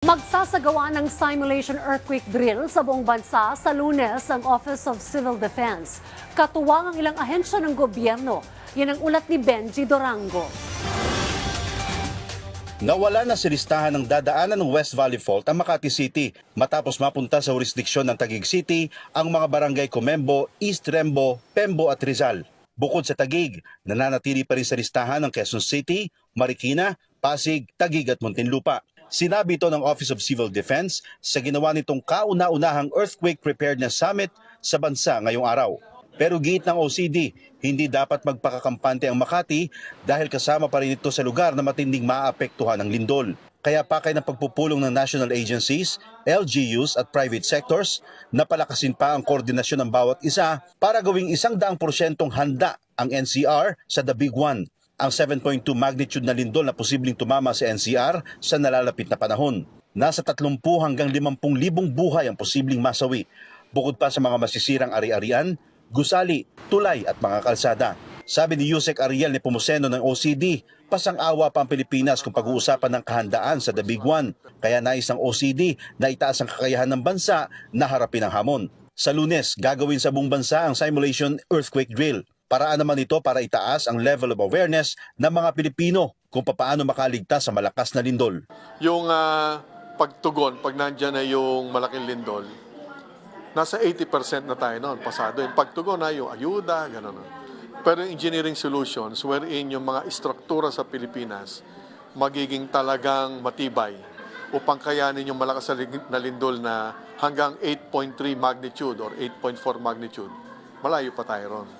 Magsasagawa ng simulation earthquake drill sa buong bansa sa lunes ang Office of Civil Defense. Katuwang ang ilang ahensya ng gobyerno. Yan ang ulat ni Benji Dorango. Nawala na sa listahan ng dadaanan ng West Valley Fault ang Makati City matapos mapunta sa jurisdiksyon ng Taguig City ang mga barangay Comembo, East Rembo, Pembo at Rizal. Bukod sa Taguig, nananatili pa rin sa listahan ng Quezon City, Marikina, Pasig, Taguig at Muntinlupa. Sinabi ito ng Office of Civil Defense sa ginawa nitong kauna-unahang Earthquake Preparedness Summit sa bansa ngayong araw. Pero giit ng OCD, hindi dapat magpakakampante ang Makati dahil kasama pa rin ito sa lugar na matinding maapektuhan ng lindol. Kaya pakay ng pagpupulong ng national agencies, LGUs at private sectors na palakasin pa ang koordinasyon ng bawat isa para gawing isang daang porsyentong handa ang NCR sa The Big One, ang 7.2 magnitude na lindol na posibleng tumama sa NCR sa nalalapit na panahon. Nasa 30 hanggang 50 libong buhay ang posibleng masawi, bukod pa sa mga masisirang ari-arian, gusali, tulay at mga kalsada. Sabi ni Yusek Ariel ni Pumuseno ng OCD, pasang-awa pa ang Pilipinas kung pag-uusapan ng kahandaan sa The Big One. Kaya nais ng OCD na itaas ang kakayahan ng bansa na harapin ang hamon. Sa lunes, gagawin sa buong bansa ang simulation earthquake drill. Paraan naman ito para itaas ang level of awareness ng mga Pilipino kung papaano makaligtas sa malakas na lindol. Yung ah, pagtugon, pag nandyan na yung malaking lindol, nasa 80% na tayo noon, pasado. Yung pagtugon na, yung ayuda, gano'n. Pero engineering solutions, wherein yung mga istruktura sa Pilipinas, magiging talagang matibay upang kayanin yung malakas na lindol na hanggang 8.3 magnitude or 8.4 magnitude. Malayo pa tayo ron.